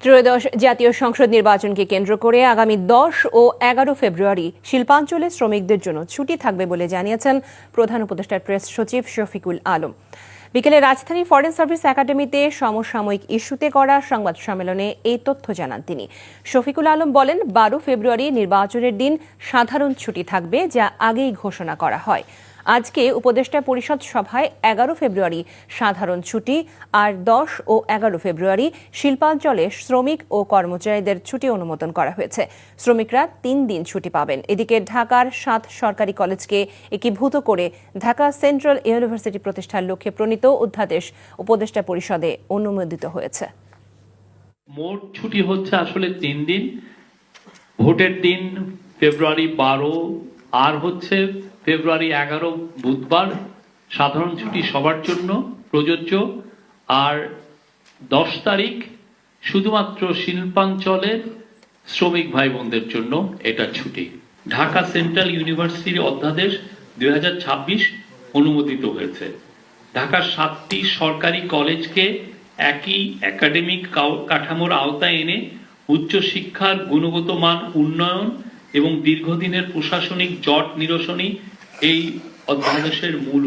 ত্রয়োদশ জাতীয় সংসদ নির্বাচনকে কেন্দ্র করে আগামী দশ ও এগারো ফেব্রুয়ারি শিল্পাঞ্চলে শ্রমিকদের জন্য ছুটি থাকবে বলে জানিয়েছেন প্রধান উপদেষ্টার প্রেস সচিব শফিকুল আলম। বিকেলে রাজধানী ফরেন সার্ভিস একাডেমিতে সমসাময়িক ইস্যুতে করা সংবাদ সম্মেলনে এই তথ্য জানান তিনি। শফিকুল আলম বলেন, বারো ফেব্রুয়ারি নির্বাচনের দিন সাধারণ ছুটি থাকবে যা আগেই ঘোষণা করা হয়। আজকে উপদেষ্টা পরিষদ সভায় এগারো ফেব্রুয়ারি সাধারণ ছুটি আর দশ ও এগারো ফেব্রুয়ারি শিল্পাঞ্চলে শ্রমিক ও কর্মচারীদের ছুটি অনুমোদন করা হয়েছে। শ্রমিকরা তিন দিন ছুটি পাবেন। এদিকে ঢাকার সাত সরকারি কলেজকে একীভূত করে ঢাকা সেন্ট্রাল ইউনিভার্সিটি প্রতিষ্ঠার লক্ষ্যে প্রণীত অধ্যাদেশ উপদেষ্টা পরিষদে অনুমোদিত হয়েছে। মোট ছুটি হচ্ছে আসলে তিন দিন। ভোটের দিন ফেব্রুয়ারি বারো, আর হচ্ছে ফেব্রুয়ারি এগারো, বুধবার। সাধারণ ছুটি সবার জন্য, প্রযোজ্য। আর দশ তারিখ শুধুমাত্র শিল্পাঞ্চলের শ্রমিক ভাই বোনদের জন্য এটা ছুটি। ঢাকা সেন্ট্রাল ইউনিভার্সিটির অধ্যাদেশ দুই হাজার ছাব্বিশ অনুমোদিত হয়েছে। ঢাকার সাতটি সরকারি কলেজকে একই একাডেমিক কাঠামোর আওতায় এনে উচ্চশিক্ষার গুণগত মান উন্নয়ন এবং দীর্ঘদিনের প্রশাসনিক জট নিরসনই এই অধ্যাদেশের মূল